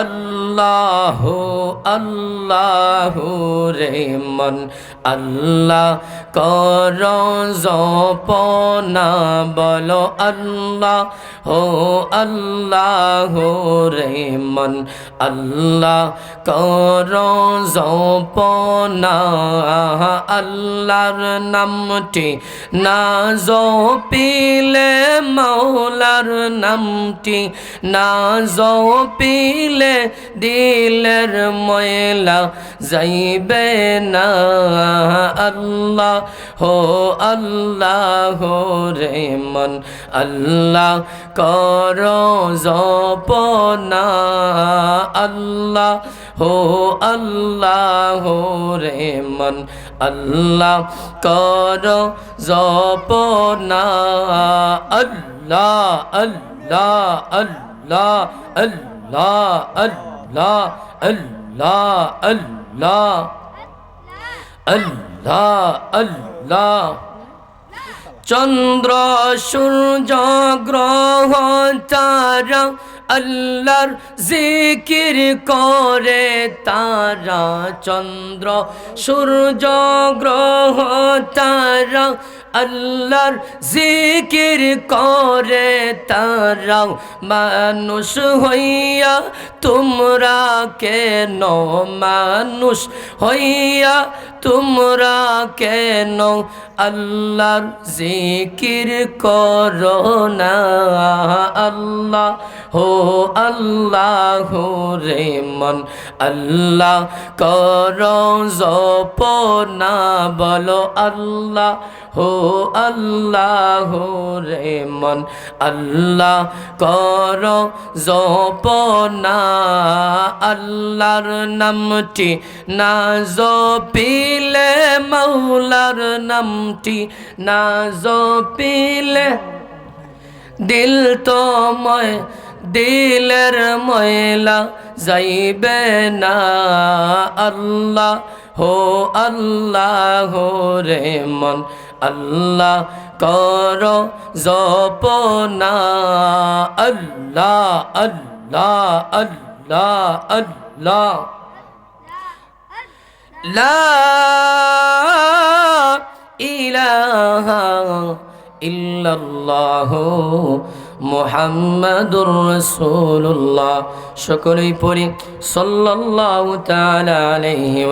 আল্লাহ আল্লাহ রে মন। আল্লাহ কর জপনা, বলো আল্লাহ হো আল্লাহ রে মন। আল্লাহ কর জপনা, আল্লাহর নামটি না জপিলে, মৌলার নামটি না জপিলে দিলের ময়লা যাইবে না আল্লাহ, হো আল্লাহ রে মন, আল্লাহ কর জপনা, আল্লাহ, হো আল্লাহ রে মন, আল্লাহ কর জপনা, আল্লাহ আল্লাহ আল্লাহ আল্লাহ আল্লাহ আল্লাহ আল্লাহ আল্লাহ। আল্লাহ চন্দ্র, সূর্য, গ্রহ, তারা আল্লাহর জিকির করে তারা। চন্দ্র, সূর্য, গ্রহ, তারা আল্লাহর জিকির করে তারা মানুষ হইয়া, তোমরা কেন মানুষ হইয়া, তোমরা কেন আল্লাহর জিকির করো না? আল্লাহ, হো আল্লাহ, রে মন, আল্লাহ, কর, জপনা, বলো আল্লাহ হো আল্লাহ রে মন, আল্লাহ কর জপনা, আল্লাহর নামটি না জপিলে মৌলার নামটি না জপিলে। দিল তো ময়, দিলের ময়লা যাইবে না, আল্লাহ, হো আল্লাহ হো রে মন আল্লাহ কর জপনা, আল্লাহ আল্লাহ আল্লাহ আল্লাহ। লা ইলাহা ইল্লাল্লাহ মুহাম্মাদুর রাসূলুল্লাহ। সকলেই পড়ি, সাল্লাল্লাহু তাআলা আলাইহি